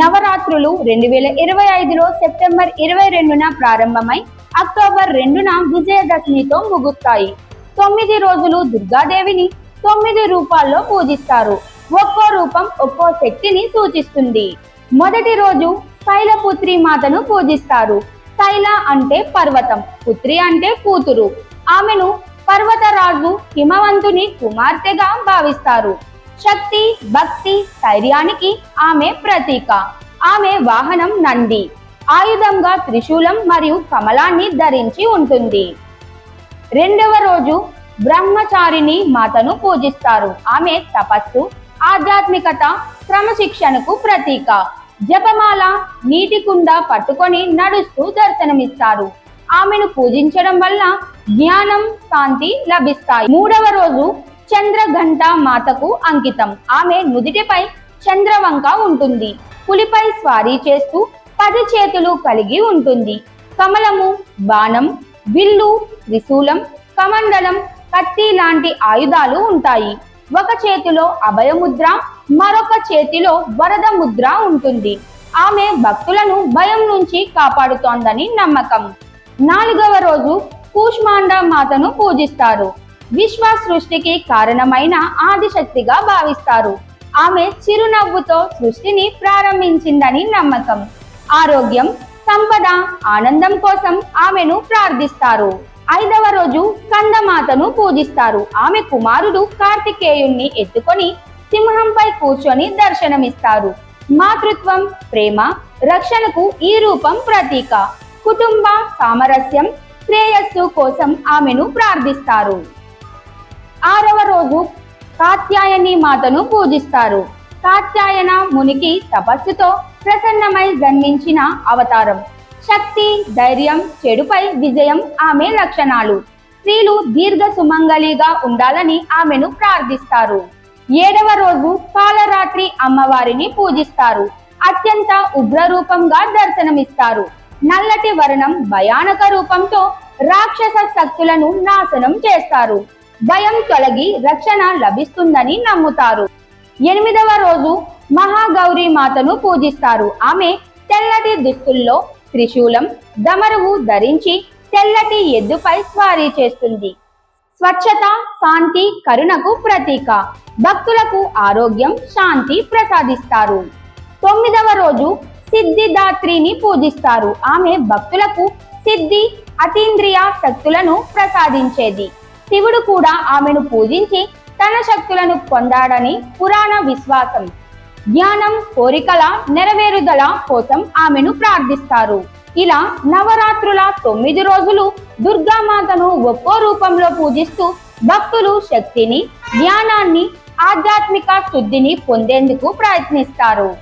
నవరాత్రులు రెండు వేల ఇరవై ఐదులో సెప్టెంబర్ ఇరవై రెండున ప్రారంభమై అక్టోబర్ రెండున విజయదశమితో ముగుస్తాయి. తొమ్మిది రోజులు దుర్గాదేవిని తొమ్మిది రూపాల్లో పూజిస్తారు. ఒక్కో రూపం ఒక్కో శక్తిని సూచిస్తుంది. మొదటి రోజు శైలపుత్రి మాతను పూజిస్తారు. శైల అంటే పర్వతం పుత్రి అంటే కూతురు. ఆమెను పర్వతరాజు హిమవంతుని కుమార్తెగా భావిస్తారు. శక్తి భక్తి ధైర్యానికి ఆమె ప్రతీక. ఆమె వాహనం నంది. ఆయుధంగా త్రిశూలం మరియు కమలాన్ని ధరించి ఉంటుంది. రెండవ రోజు బ్రహ్మచారిణి మాతను పూజిస్తారు. ఆమె తపస్సు ఆధ్యాత్మికత క్రమశిక్షణకు ప్రతీక. జపమాల నీటి కుండ పట్టుకొని నడుస్తూ దర్శనమిస్తారు. ఆమెను పూజించడం వల్ల జ్ఞానం శాంతి లభిస్తాయి. మూడవ రోజు చంద్రఘంట మాతకు అంకితం. ఆమె నుదిటిపై చంద్రవంక ఉంటుంది. పులిపై స్వారీ చేస్తూ పది చేతులు కలిగి ఉంటుంది. కమలము బాణం విల్లు త్రిశూలం కమండలం కత్తి లాంటి ఆయుధాలు ఉంటాయి. ఒక చేతిలో అభయముద్ర మరొక చేతిలో వరద ముద్ర ఉంటుంది. ఆమె భక్తులను భయం నుంచి కాపాడుతోందని నమ్మకం. నాలుగవ రోజు కూష్మాండ మాతను పూజిస్తారు. విశ్వ సృష్టికి కారణమైన ఆదిశక్తిగా భావిస్తారు. ఆమె చిరునవ్వుతో సృష్టిని ప్రారంభించిందని నమ్మకం. ఆరోగ్యం సంపద ఆనందం కోసం ఆమెను ప్రార్థిస్తారు. ఐదవ రోజు కందమాతను పూజిస్తారు. ఆమె కుమారుడు కార్తికేయుణ్ణి ఎత్తుకొని సింహంపై కూర్చొని దర్శనమిస్తారు. మాతృత్వం ప్రేమ రక్షణకు ఈ రూపం ప్రతీక. కుటుంబ సామరస్యం శ్రేయస్సు కోసం ఆమెను ప్రార్థిస్తారు. ఆరవ రోజు కాత్యాయని మాతను పూజిస్తారు. కాత్యాయన మునికి తపస్సుతో ప్రసన్నమై జన్మించిన అవతారం. శక్తి ధైర్యం చెడుపై విజయం ఆమె లక్షణాలు. స్త్రీలు దీర్ఘ సుమంగళిగా ఉండాలని ఆమెను ప్రార్థిస్తారు. ఏడవ రోజు కాలరాత్రి అమ్మవారిని పూజిస్తారు. అత్యంత ఉగ్ర రూపంగా దర్శనమిస్తారు. నల్లటి వర్ణం భయానక రూపంతో రాక్షస శక్తులను నాశనం చేస్తారు. భయం తొలగి రక్షణ లభిస్తుందని నమ్ముతారు. ఎనిమిదవ రోజు మహాగౌరీ మాతను పూజిస్తారు. ఆమె తెల్లటి దుస్తుల్లో త్రిశూలం దమరువు ధరించి తెల్లటి ఎద్దుపై స్వారీ చేస్తుంది. స్వచ్ఛత శాంతి కరుణకు ప్రతీక. భక్తులకు ఆరోగ్యం శాంతి ప్రసాదిస్తారు. తొమ్మిదవ రోజు సిద్ధిదాత్రిని పూజిస్తారు. ఆమె భక్తులకు సిద్ధి అతీంద్రియ శక్తులను ప్రసాదించేది. శివుడు కూడా ఆమెను పూజించి తన శక్తులను పొందాడని పురాణ విశ్వాసం. జ్ఞానం కోరికల నెరవేరుదల కోసం ఆమెను ప్రార్థిస్తారు. ఇలా నవరాత్రుల తొమ్మిది రోజులు దుర్గామాతను ఒక్కో రూపంలో పూజిస్తూ భక్తులు శక్తిని జ్ఞానాన్ని ఆధ్యాత్మిక శుద్ధిని పొందేందుకు ప్రయత్నిస్తారు.